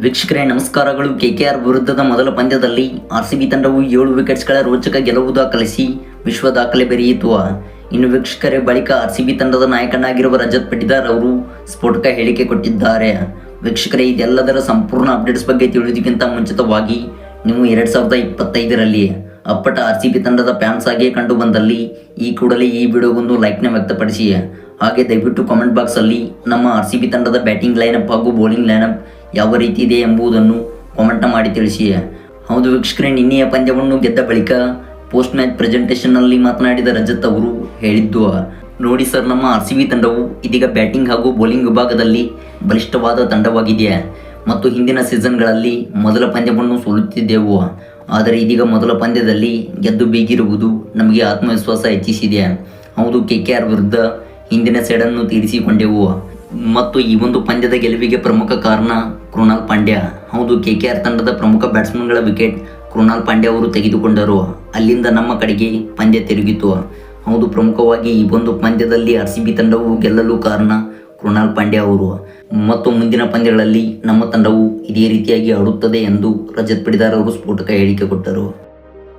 ವೀಕ್ಷಕರೇ, ನಮಸ್ಕಾರಗಳು. K K R ವಿರುದ್ಧದ ಮೊದಲ ಪಂದ್ಯದಲ್ಲಿ ಆರ್ ಸಿ ಬಿ ತಂಡವು ಏಳು ವಿಕೆಟ್ಸ್ಗಳ ರೋಚಕ ಗೆಲುವು ದಾಖಲಿಸಿ ವಿಶ್ವ ದಾಖಲೆ ಬೆರೆಯಿತು. ಇನ್ನು ವೀಕ್ಷಕರೇ, ಬಳಿಕ ಆರ್ ಸಿ ಬಿ ತಂಡದ ನಾಯಕನಾಗಿರುವ ರಜತ್ ಪಟಿದಾರ್ ಅವರು ಸ್ಫೋಟಕ ಹೇಳಿಕೆ ಕೊಟ್ಟಿದ್ದಾರೆ. ವೀಕ್ಷಕರೇ, ಇದೆಲ್ಲದರ ಸಂಪೂರ್ಣ ಅಪ್ಡೇಟ್ಸ್ ಬಗ್ಗೆ ತಿಳಿಯೋದಕ್ಕಿಂತ ಮುಂಚಿತವಾಗಿ, ನೀವು ಎರಡು ಸಾವಿರದ ಇಪ್ಪತ್ತೈದರಲ್ಲಿ ಅಪ್ಪಟ ಆರ್ ಸಿ ಬಿ ತಂಡದ ಫ್ಯಾನ್ಸ್ ಆಗಿ ಕಂಡು ಬಂದಲ್ಲಿ ಈ ಕೂಡಲೇ ಈ ವಿಡಿಯೋಗೊಂದು ಲೈಕ್ನ ವ್ಯಕ್ತಪಡಿಸಿ. ಹಾಗೆ ದಯವಿಟ್ಟು ಕಾಮೆಂಟ್ ಬಾಕ್ಸಲ್ಲಿ ನಮ್ಮ ಆರ್ ಸಿ ಬಿ ತಂಡದ ಬ್ಯಾಟಿಂಗ್ ಲೈನಪ್ ಹಾಗೂ ಬೌಲಿಂಗ್ ಲೈನಪ್ ಯಾವ ರೀತಿ ಇದೆ ಎಂಬುದನ್ನು ಕಾಮೆಂಟ್ ಮಾಡಿ ತಿಳಿಸಿ. ಹೌದು ವೀಕ್ಷಕರೇ, ನಿನ್ನೆಯ ಪಂದ್ಯವನ್ನು ಗೆದ್ದ ಬಳಿಕ ಪೋಸ್ಟ್ ಮ್ಯಾಚ್ ಪ್ರೆಸೆಂಟೇಷನ್ನಲ್ಲಿ ಮಾತನಾಡಿದ ರಜತ್ ಅವರು ಹೇಳಿದ್ದು, ನೋಡಿ ಸರ್, ನಮ್ಮ ಆರ್ ಸಿ ಬಿ ತಂಡವು ಇದೀಗ ಬ್ಯಾಟಿಂಗ್ ಹಾಗೂ ಬೌಲಿಂಗ್ ವಿಭಾಗದಲ್ಲಿ ಬಲಿಷ್ಠವಾದ ತಂಡವಾಗಿದೆ ಮತ್ತು ಹಿಂದಿನ ಸೀಸನ್ಗಳಲ್ಲಿ ಮೊದಲ ಪಂದ್ಯವನ್ನು ಸೋಲುತ್ತಿದ್ದೆವು. ಆದರೆ ಇದೀಗ ಮೊದಲ ಪಂದ್ಯದಲ್ಲಿ ಗೆದ್ದು ಬೀಗಿರುವುದು ನಮಗೆ ಆತ್ಮವಿಶ್ವಾಸ ಹೆಚ್ಚಿಸಿದೆ. ಹೌದು ಕೆ ಕೆ ಆರ್ ವಿರುದ್ಧ ಹಿಂದಿನ ಸೆಡನ್ನು ತೀರಿಸಿಕೊಂಡೆವು. ಮತ್ತು ಈ ಒಂದು ಪಂದ್ಯದ ಗೆಲುವಿಗೆ ಪ್ರಮುಖ ಕಾರಣ ಕೃಣಾಲ್ ಪಾಂಡ್ಯ. ಹೌದು ಕೆ ಕೆ ಆರ್ ತಂಡದ ಪ್ರಮುಖ ಬ್ಯಾಟ್ಸ್ಮನ್ಗಳ ವಿಕೆಟ್ ಕೃಣಾಲ್ ಪಾಂಡ್ಯ ಅವರು ತೆಗೆದುಕೊಂಡರು. ಅಲ್ಲಿಂದ ನಮ್ಮ ಕಡೆಗೆ ಪಂದ್ಯ ತಿರುಗಿತು. ಹೌದು, ಪ್ರಮುಖವಾಗಿ ಈ ಒಂದು ಪಂದ್ಯದಲ್ಲಿ ಆರ್ ಸಿ ಬಿ ತಂಡವು ಗೆಲ್ಲಲು ಕಾರಣ ಕೃಣಾಲ್ ಪಾಂಡ್ಯ ಅವರು. ಮತ್ತು ಮುಂದಿನ ಪಂದ್ಯಗಳಲ್ಲಿ ನಮ್ಮ ತಂಡವು ಇದೇ ರೀತಿಯಾಗಿ ಆಡುತ್ತದೆ ಎಂದು ರಜತ್ ಅವರು ಸ್ಫೋಟಕ ಹೇಳಿಕೆ ಕೊಟ್ಟರು.